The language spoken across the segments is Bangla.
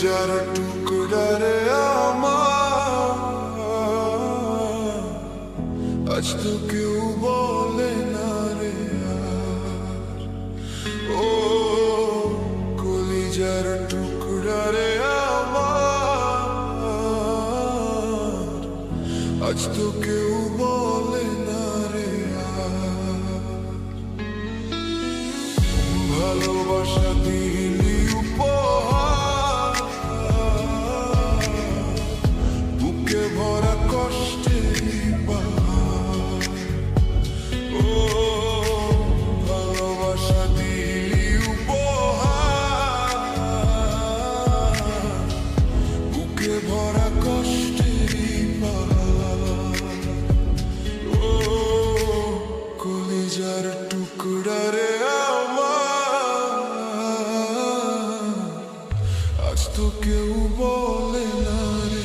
যার টুকরারে আমার। আজ তো কেউ বলে না রে। ও, কলিজার টুকরারে আমার। আজ তো কেউ বলে না রে ভালোবাসা দিলি আজ তো কেউ বলে না রে।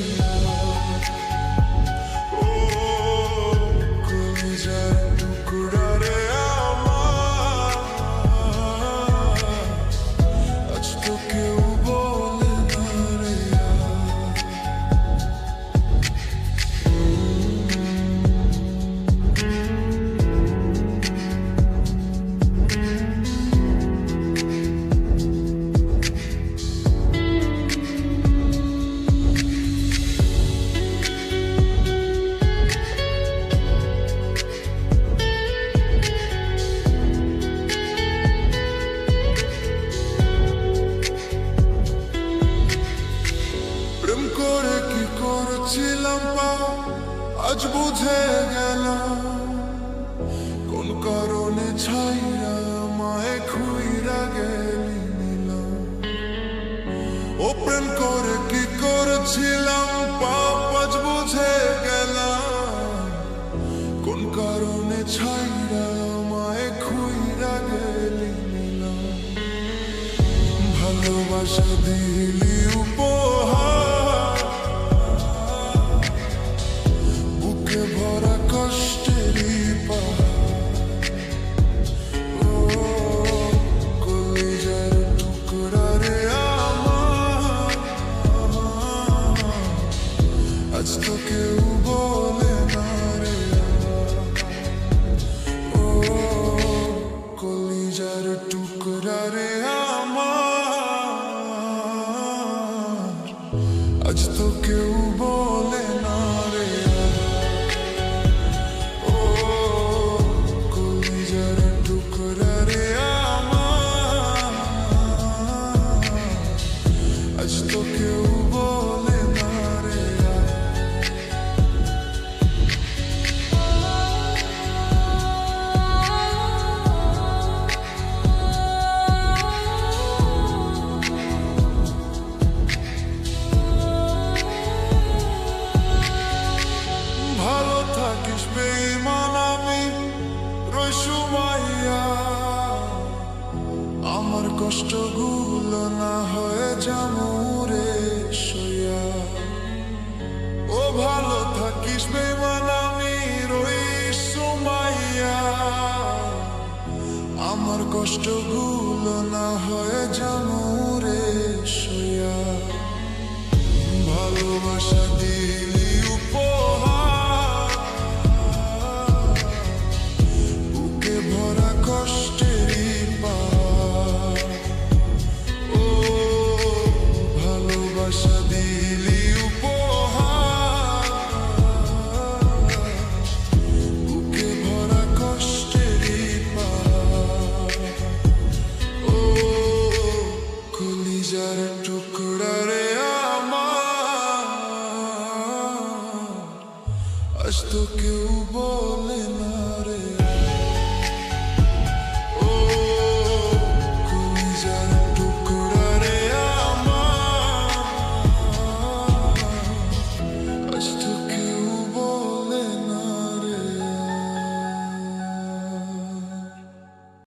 করেছিলাম পাও আজ বুঝে গেলাম কোন কারণে মায়ে খুইরা গেলি নিলাম। ও প্রেম করে কি করেছিলাম আজ বুঝে গেলাম কোন কারণে মায়ে খুইরা গেলি নিলাম। ভালোবাসা দিলি উপহার আজ তো কেউ বলে রসুমাইয়া আমার কষ্টগুলো হয়ে ও ভালো থাকিস বেমান আমি রইসুমাইয়া আমার কষ্টগুলো না হয়ে যামুরে